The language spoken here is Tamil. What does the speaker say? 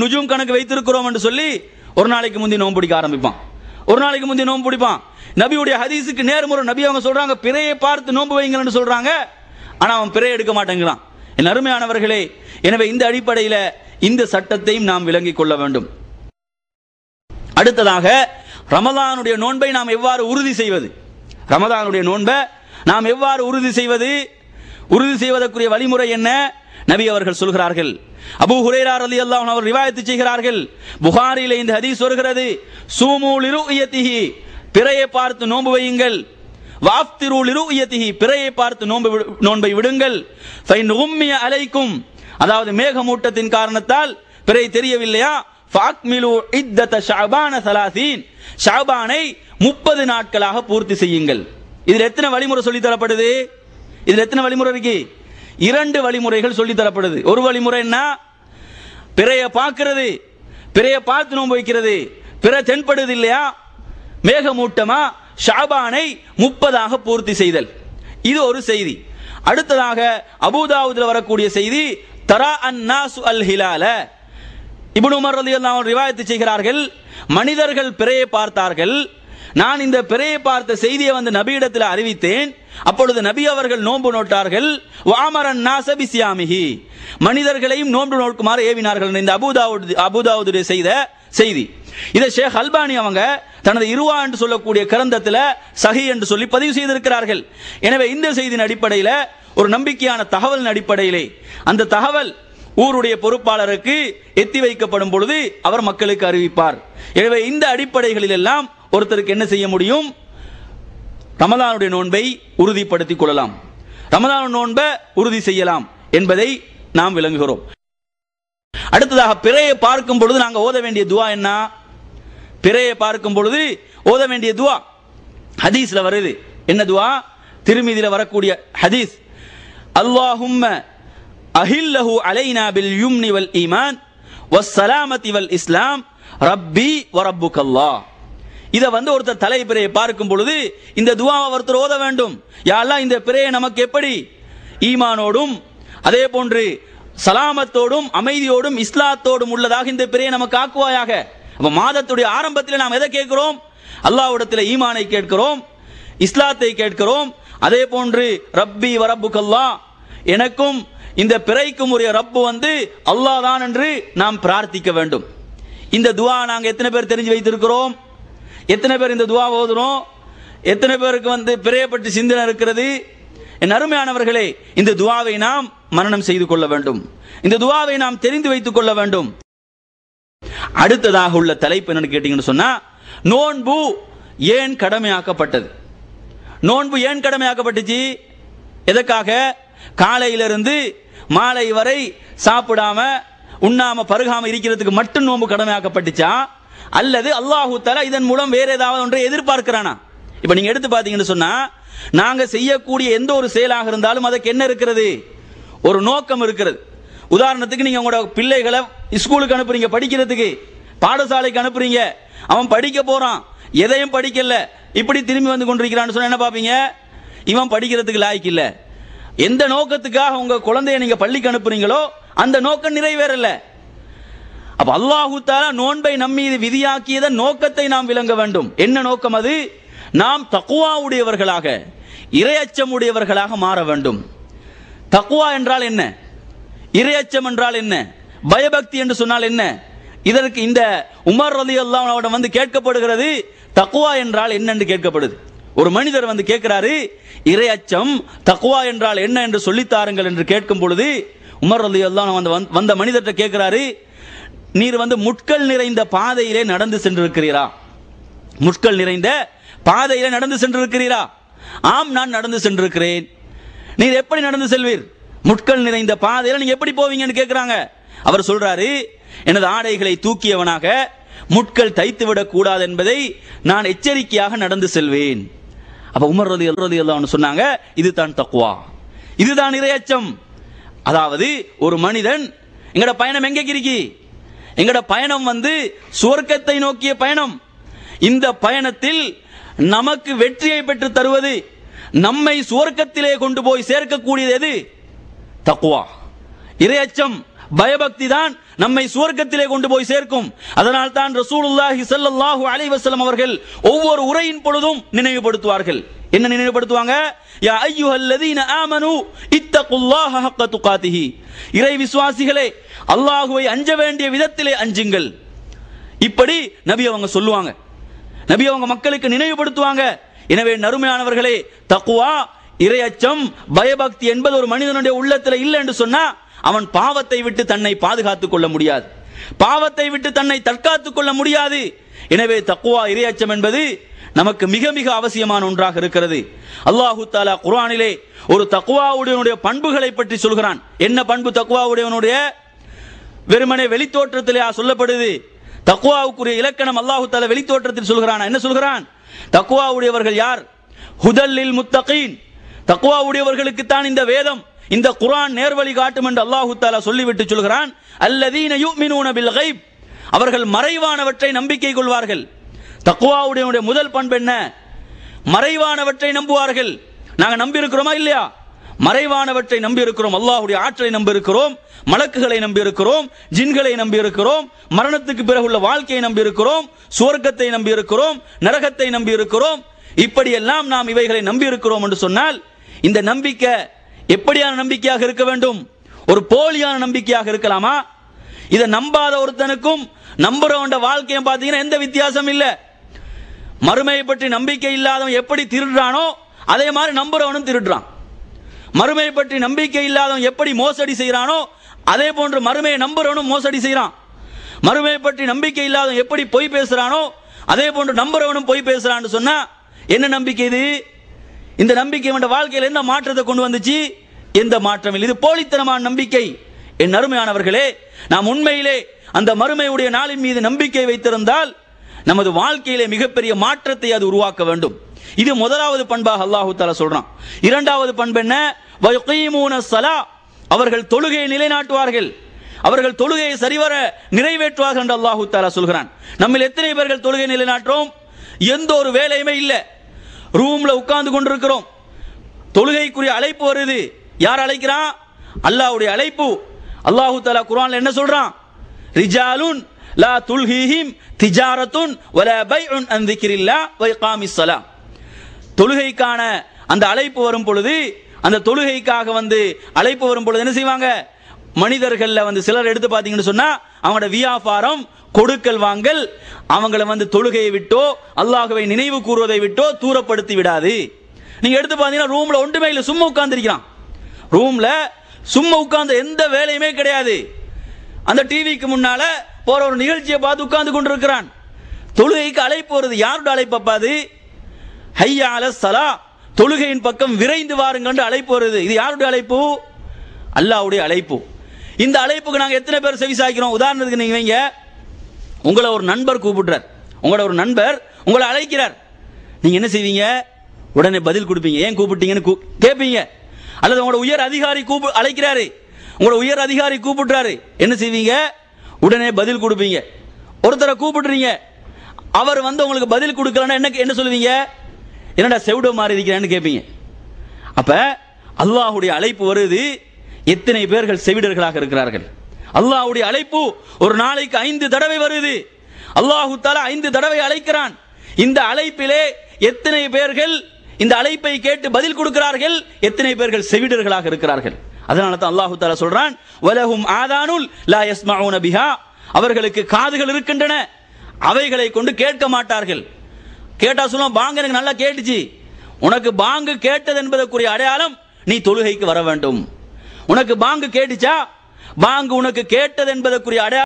நுஜூம் கணக்கு வைத்திருக்கிறோம் என்று சொல்லி ஒரு நாளைக்கு முந்தி நோன்பு பிடிக்க ஆரம்பிப்பான். ஒரு நாளைக்கு முந்தி நோன்பு பிடிப்பான். நபியுடைய ஹதீஸுக்கு நேர்முறை நபி அவங்க சொல்றாங்க பிறையை பார்த்து நோன்பு வைங்கள்னு சொல்றாங்க. ஆனா அவன் பிறையை எடுக்க மாட்டேங்கிறான். என் அருமையானவர்களே எனவே இந்த அடிப்படையில இந்த சட்டத்தையும் நாம் விளங்கிக் கொள்ள வேண்டும். அடுத்ததாக ரமதானுடைய நோன்பை நாம் எவ்வாறு உறுதி செய்வது? ரமதானுடைய நோன்பை நாம் எவ்வாறு உறுதி செய்வது? உறுதி செய்வதற்குரிய வழிமுறை என்ன? நபி அவர்கள் சொல்கிறார்கள் அபு ஹுரைரா அலி அல்லாஹ் அவர் ரிவாயத்து செய்கிறார்கள். புகாரில இந்த ஹதீஸ் வருகிறது. சூமூலிரு லிருயத்திஹி பிறையை பார்த்து நோன்பு வையுங்கள். வாஃப்திரு உயத்திகி பிறையை பார்த்து நோன்பு நோன்பை விடுங்கள். ஃபைன் உம்மிய அலைக்கும் அதாவது மேகமூட்டத்தின் காரணத்தால் பிறை தெரியவில்லையா? ஃபாக்மிலு இத்தத ஷாபான சலாசீன். ஷாபானை முப்பது நாட்களாக பூர்த்தி செய்யுங்கள். இதில் எத்தனை வழிமுறை சொல்லி தரப்படுது? இதில் எத்தனை வழிமுறை இருக்கு? இரண்டு வழிமுறைகள் சொல்லி தரப்படுது. ஒரு வழிமுறை என்ன? பிறைய பார்க்கிறது. பிறைய பார்த்து நோன்பு வைக்கிறது. பிற தென்படுது இல்லையா? மேகமூட்டமா? ஷாபானை முப்பதாக பூர்த்தி செய்தல். இது ஒரு செய்தி. அடுத்ததாக அபூதாவுதில் வரக்கூடிய செய்தி தரா அன்னாசு அல் ஹிலால. இபுனு உமர் ரிவாயத்து செய்கிறார்கள் மனிதர்கள் பிறையை பார்த்தார்கள் நான் இந்த பிறையை பார்த்த செய்தியை வந்து நபியிடத்தில் அறிவித்தேன். அப்பொழுது நபி அவர்கள் நோன்பு நோட்டார்கள். வாமரன் நாசபிசியாமிஹி மனிதர்களையும் நோன்பு நோக்குமாறு ஏவினார்கள் இந்த அபுதாவுது அபுதாவுடைய செய்த செய்தி. இதை ஷேக் அல்பானி அவங்க தனது இருவா என்று சொல்லக்கூடிய கிரந்தத்தில் சஹி என்று சொல்லி பதிவு செய்திருக்கிறார்கள். எனவே இந்த செய்தியின் அடிப்படையில் ஒரு நம்பிக்கையான தகவலின் அடிப்படையிலே அந்த தகவல் ஊருடைய பொறுப்பாளருக்கு எத்தி வைக்கப்படும் பொழுது அவர் மக்களுக்கு அறிவிப்பார். எனவே இந்த அடிப்படைகளில் எல்லாம் ஒருத்தருக்கு என்ன செய்ய முடியும்? ரமதானுடைய நோன்பை உறுதிப்படுத்திக் கொள்ளலாம். ரமதான நோன்பை உறுதி செய்யலாம் என்பதை நாம் விளங்குகிறோம். அடுத்ததாக பிறையை பார்க்கும் பொழுது நாங்கள் ஓத வேண்டிய துவா என்ன? பிறையை பார்க்கும் பொழுது ஓத வேண்டிய துவா. ஹதீஸ்ல வருது. என்ன துவா? திருமீதியில் வரக்கூடிய ஹதீஸ். அல்லாஹும்ம அஹில்லஹு அலைனா பில் யும்னி வல் ஈமான் வஸ்ஸலாமதி வல் இஸ்லாம். ரப்பி வரப்புக்கல்லா இதை வந்து ஒருத்தர் தலை பிறையை பார்க்கும் பொழுது இந்த துவாவை ஒருத்தர் ஓத வேண்டும். யாரெல்லாம் இந்த பிறையை நமக்கு எப்படி? ஈமானோடும் அதே போன்று சலாமத்தோடும் அமைதியோடும் இஸ்லாத்தோடும் உள்ளதாக இந்த பிறையை நமக்கு ஆக்குவாயாக. அப்போ மாதத்துடைய ஆரம்பத்தில் நாம் எதை கேட்கிறோம்? அல்லாவிடத்தில் ஈமானை கேட்கிறோம் இஸ்லாத்தை கேட்கிறோம். அதே போன்று ரப்பி வரப்புக்கல்லா எனக்கும் இந்த பிறைக்கும் உரிய ரப்பு வந்து அல்லாஹ் தான் என்று நாம் பிரார்த்திக்க வேண்டும். இந்த துவா நாங்கள் எத்தனை பேர் தெரிஞ்சு வைத்திருக்கிறோம்? எத்தனை பேர் இந்த துவா ஓதுறோம்? எத்தனை பேருக்கு வந்து பிறையை சிந்தனை இருக்கிறது? என் அருமையானவர்களே இந்த துவாவை நாம் மரணம் செய்து கொள்ள வேண்டும். இந்த துவாவை நாம் தெரிந்து வைத்துக் கொள்ள வேண்டும். அடுத்ததாக உள்ள தலைப்பு என்னன்னு கேட்டீங்கன்னு சொன்னா நோன்பு ஏன் கடமையாக்கப்பட்டது? நோன்பு ஏன் கடமையாக்கப்பட்டுச்சு? எதற்காக? காலையிலிருந்து மாலை வரை சாப்பிடாம உண்ணாம பருகாம இருக்கிறதுக்கு மட்டும் நோன்பு கடமையாக்கப்பட்டுச்சா? அல்லது அல்லாஹு தலா இதன் மூலம் வேற ஏதாவது ஒன்றை எதிர்பார்க்கிறானா? இப்ப நீங்க எடுத்து பாத்தீங்கன்னு சொன்னா நாங்க செய்யக்கூடிய எந்த ஒரு செயலாக இருந்தாலும் அதுக்கு என்ன இருக்கிறது? ஒரு நோக்கம் இருக்கிறது. உதாரணத்துக்கு நீங்க உங்களோட பிள்ளைகளை ஸ்கூலுக்கு அனுப்புறீங்க படிக்கிறதுக்கு. பாடசாலைக்கு அனுப்புறீங்க. அவன் படிக்க போறான். எதையும் படிக்கல. இப்படி திரும்பி வந்து கொண்டிருக்கிறான்னு சொன்ன என்ன பாப்பீங்க? இவன் படிக்கிறதுக்கு லாய்க்கு இல்லை. எந்த நோக்கத்துக்காக உங்க குழந்தைய நீங்க பள்ளிக்கு அனுப்புறீங்களோ அந்த நோக்கம் நிறைவேறலை. அப்ப அல்லாஹு தாலா நோன்பை நம்மீது விதியாக்கியதன் நோக்கத்தை நாம் விளங்க வேண்டும். என்ன நோக்கம் அது? நாம் தக்குவா உடையவர்களாக இரையச்சம் உடையவர்களாக மாற வேண்டும். தக்குவா என்றால் என்ன? இரையச்சம் என்றால் என்ன? பயபக்தி என்று சொன்னால் என்ன? இதற்கு இந்த உமர் ரலி அல்லாஹ் வந்து கேட்கப்படுகிறது தக்குவா என்றால் என்ன என்று கேட்கப்படுது. ஒரு மனிதர் வந்து கேட்கிறாரு இரையச்சம் தக்குவா என்றால் என்ன என்று சொல்லித்தாருங்கள் என்று கேட்கும் பொழுது உமர் ரதி அல்லாஹ் வந்த மனிதர்கிட்ட கேட்கிறாரு நீர் வந்து முட்கள் நிறைந்த பாதையிலே நடந்து சென்றிருக்கிறீரா? முட்கள் நிறைந்த பாதையிலே நடந்து சென்றிருக்கிறீரா? ஆம் நான் நடந்து சென்றிருக்கிறேன். நீர் எப்படி நடந்து செல்வீர்? முட்கள் நிறைந்த பாதையில நீங்க எப்படி போவீங்கன்னு கேட்கிறாங்க அவர் சொல்றாரு எனது ஆடைகளை தூக்கியவனாக முட்கள் தைத்து விடக்கூடாது என்பதை நான் எச்சரிக்கையாக நடந்து செல்வேன். அப்ப உமர் ரதி ரதி சொன்னாங்க இதுதான் தக்குவா இதுதான் இரையச்சம். அதாவது ஒரு மனிதன் எங்கட பயணம் எங்கே இருக்கி? எங்களோட பயணம் வந்து சுவர்க்கத்தை நோக்கிய பயணம். இந்த பயணத்தில் நமக்கு வெற்றியை பெற்று தருவது நம்மை சுவர்க்கத்திலே கொண்டு போய் சேர்க்கக்கூடியது எது? தக்குவா இரையச்சம். பயபக்தி தான் நம்மை சுவர்க்கத்திலே கொண்டு போய் சேர்க்கும். அதனால் தான் ரசூலுல்லாஹி சல்லாஹூ அலைஹி அவர்கள் ஒவ்வொரு உரையின் பொழுதும் நினைவுபடுத்துவார்கள். என்ன நினைவுபடுத்துவாங்க? யா ஐயுஹல்லதீன ஆமனு இத்தகுல்லாஹ ஹக்க துகாத்திஹி இறை விசுவாசிகளே அல்லாஹுவை அஞ்ச வேண்டிய விதத்திலே அஞ்சுங்கள். இப்படி நபி அவங்க சொல்லுவாங்க. நபி அவங்க மக்களுக்கு நினைவுபடுத்துவாங்க. எனவே நறுமையானவர்களே தக்குவா இறையச்சம் பயபக்தி என்பது ஒரு மனிதனுடைய உள்ளத்தில் இல்லை என்று சொன்னா அவன் பாவத்தை விட்டு தன்னை பாதுகாத்துக் கொள்ள முடியாது. பாவத்தை விட்டு தன்னை தற்காத்துக் கொள்ள முடியாது. எனவே தக்குவா இரையச்சம் என்பது நமக்கு மிக மிக அவசியமான ஒன்றாக இருக்கிறது. அல்லாஹு தாலா குர்ஆனிலே ஒரு தக்குவாவுடைய பண்புகளை பற்றி சொல்கிறான். என்ன பண்பு தக்குவாவுடையவனுடைய வெறுமனே வெளித்தோற்றத்திலே சொல்லப்படுது. தக்குவாவுக்குரிய இலக்கணம் அல்லாஹு தாலா வெளித்தோற்றத்தில் சொல்கிறான்? என்ன சொல்கிறான்? தக்குவா உடையவர்கள் யார் ஹுதல்லில் முத்தகீன். தக்குவா தான் இந்த வேதம் இந்த குரான் நேர்வழி காட்டும் என்று அல்லாஹு தாலா சொல்லிவிட்டு சொல்கிறான் அல்லதீன யுமினூன பில் கைப் அவர்கள் மறைவானவற்றை நம்பிக்கை கொள்வார்கள். தக்குவாவுடைய முதல் பண்பு என்ன? மறைவானவற்றை நம்புவார்கள். நாங்கள் நம்பியிருக்கிறோமா இல்லையா? மறைவானவற்றை நம்பியிருக்கிறோம். அல்லாஹுடைய ஆற்றலை நம்பியிருக்கிறோம். மலக்குகளை நம்பியிருக்கிறோம். ஜின்களை நம்பியிருக்கிறோம். மரணத்துக்கு பிறகு உள்ள வாழ்க்கையை நம்பியிருக்கிறோம். சுவர்க்கத்தை நம்பி இருக்கிறோம் நரகத்தை நம்பி இருக்கிறோம் இப்படியெல்லாம் நாம் இவைகளை நம்பியிருக்கிறோம் என்று சொன்னால் இந்த நம்பிக்கை எப்படியான நம்பிக்கையாக இருக்க வேண்டும்? ஒரு போலியான நம்பிக்கையாக இருக்கலாமா? இதை நம்பாத ஒருத்தனுக்கும் நம்புறவன் வாழ்க்கையும் பார்த்தீங்கன்னா எந்த வித்தியாசம் இல்லை. மறுமையை பற்றி நம்பிக்கை இல்லாதவன் எப்படி திருடுறானோ அதே மாதிரி நம்புறவனும் திருடுறான். மறுமையை பற்றி நம்பிக்கை இல்லாதவன் எப்படி மோசடி செய்கிறானோ அதே போன்று மறுமையை நம்புறவனும் மோசடி செய்கிறான் மறுமையை பற்றி நம்பிக்கை இல்லாதவன் எப்படி பொய் பேசுகிறானோ அதே போன்று நம்புறவனும் பொய் பேசுகிறான்னு சொன்னால் என்ன நம்பிக்கை இது? இந்த நம்பிக்கை என்ற வாழ்க்கையில் என்ன மாற்றத்தை கொண்டு வந்துச்சு? எந்த மாற்றம் இல்லை. இது போலித்தனமான நம்பிக்கை. என் அருமையானவர்களே நாம் உண்மையிலே அந்த மறுமையுடைய நாளின் மீது நம்பிக்கை வைத்திருந்தால் நமது வாழ்க்கையிலே மிகப்பெரிய மாற்றத்தை அது உருவாக்க வேண்டும். இது முதலாவது பண்பாக அல்லாஹு தாலா சொல்றான். இரண்டாவது பண்பு என்ன? சலா அவர்கள் தொழுகையை நிலைநாட்டுவார்கள். அவர்கள் தொழுகையை சரிவர நிறைவேற்றுவார்கள் என்று அல்லாஹு தாலா சொல்கிறான். நம்ம எத்தனை பேர்கள் தொழுகை நிலைநாட்டுறோம்? எந்த ஒரு வேலையுமே இல்லை. ரூம்ல உட்கார்ந்து கொண்டிருக்கிறோம். தொழுகைக்குரிய அழைப்பு வருது. யார் அழைக்கிறான் அல்லாஹ்வுடைய அழைப்பு. அல்லாஹு தாலா குரான்ல என்ன சொல்றான்? ரிஜாலுன் லா துல்ஹிஹிம் திஜாரத்துன் வல பைஉன் அன் திக்ரில்லா வ இகாமிஸ் ஸலாம் தொழுகைக்கான அந்த அழைப்பு வரும் பொழுது அந்த தொழுகைக்காக வந்து அழைப்பு வரும் பொழுது என்ன செய்வாங்க? மனிதர்கள்ல வந்து சிலர் எடுத்து பார்த்தீங்கன்னு சொன்னா அவங்களோட வியாபாரம் கொடுக்கல் வாங்கல் அவங்கள வந்து தொழுகையை விட்டோ அல்லாஹ்வை நினைவு கூறுவதை விட்டோ தூரப்படுத்தி விடாது. நீங்க எடுத்து பார்த்தீங்கன்னா ரூம்ல ஒன்றுமே இல்லை சும்மா உட்கார்ந்துருக்கிறான். ரூம்ல சும்மா உட்கார்ந்து எந்த வேலையுமே கிடையாது. அந்த டிவிக்கு முன்னால போற ஒரு நிகழ்ச்சியை பார்த்து உட்கார்ந்து கொண்டிருக்கிறான். தொழுகைக்கு அழைப்பு வருது. யாரோட அழைப்பு அது? ஹையா அல சலா தொழுகையின் பக்கம் விரைந்து வாருங்கன்று அழைப்பு வருது. இது யாருடைய அழைப்பு? அல்லாஹ்வுடைய அழைப்பு. இந்த அழைப்புக்கு நாங்க எத்தனை பேர் செவி சாய்க்கிறோம் உதாரணத்துக்கு நீங்க வைங்க. உங்களை ஒரு நண்பர் கூப்பிடுறார். உங்களோட ஒரு நண்பர் உங்களை அழைக்கிறார். நீங்க என்ன செய்வீங்க? உடனே பதில் கொடுப்பீங்க. ஏன் கூப்பிட்டீங்கன்னு கூ- கேட்பீங்க அல்லது உங்களோட உயர் அதிகாரி கூப்பி அழைக்கிறாரு. உங்களோட உயர் அதிகாரி கூப்பிடுறாரு. என்ன செய்வீங்க? உடனே பதில் கொடுப்பீங்க. ஒருத்தரை கூப்பிடுறீங்க. அவர் வந்து உங்களுக்கு பதில் கொடுக்கலன்னா என்ன என்ன சொல்லுவீங்க? என்னடா செவிட மாறி இருக்கிறேன்னு கேட்பீங்க அப்ப அல்லாஹுடைய அழைப்பு வருது. எத்தனை பேர்கள் செவிடர்களாக இருக்கிறார்கள்? அல்லாஹ்வுடைய அழைப்பு ஒரு நாளைக்கு ஐந்து தடவை வருது. அல்லாஹு தாலா ஐந்து தடவை அழைக்கிறான். இந்த அழைப்பிலே எத்தனை பேர்கள் இந்த அழைப்பை கேட்டு பதில் கொடுக்கிறார்கள்? எத்தனை பேர்கள் செவிடர்களாக இருக்கிறார்கள்? அதனால தான் அல்லாஹு தாலா சொல்றான் வலஹும் ஆதானுல் லா யஸ்மஊன பிஹா. அவர்களுக்கு காதுகள் இருக்கின்றன. அவைகளை கொண்டு கேட்க மாட்டார்கள். கேட்டா சொல்லுவோம் பாங்க எனக்கு நல்லா கேட்டுச்சு. உனக்கு பாங்கு கேட்டது என்பதற்குரிய அடையாளம் நீ தொழுகைக்கு வர வேண்டும். உனக்கு பாங்கு கேட்டுச்சா? பாங்கு உனக்கு கேட்டது என்பதற்குரிய அடையாளம்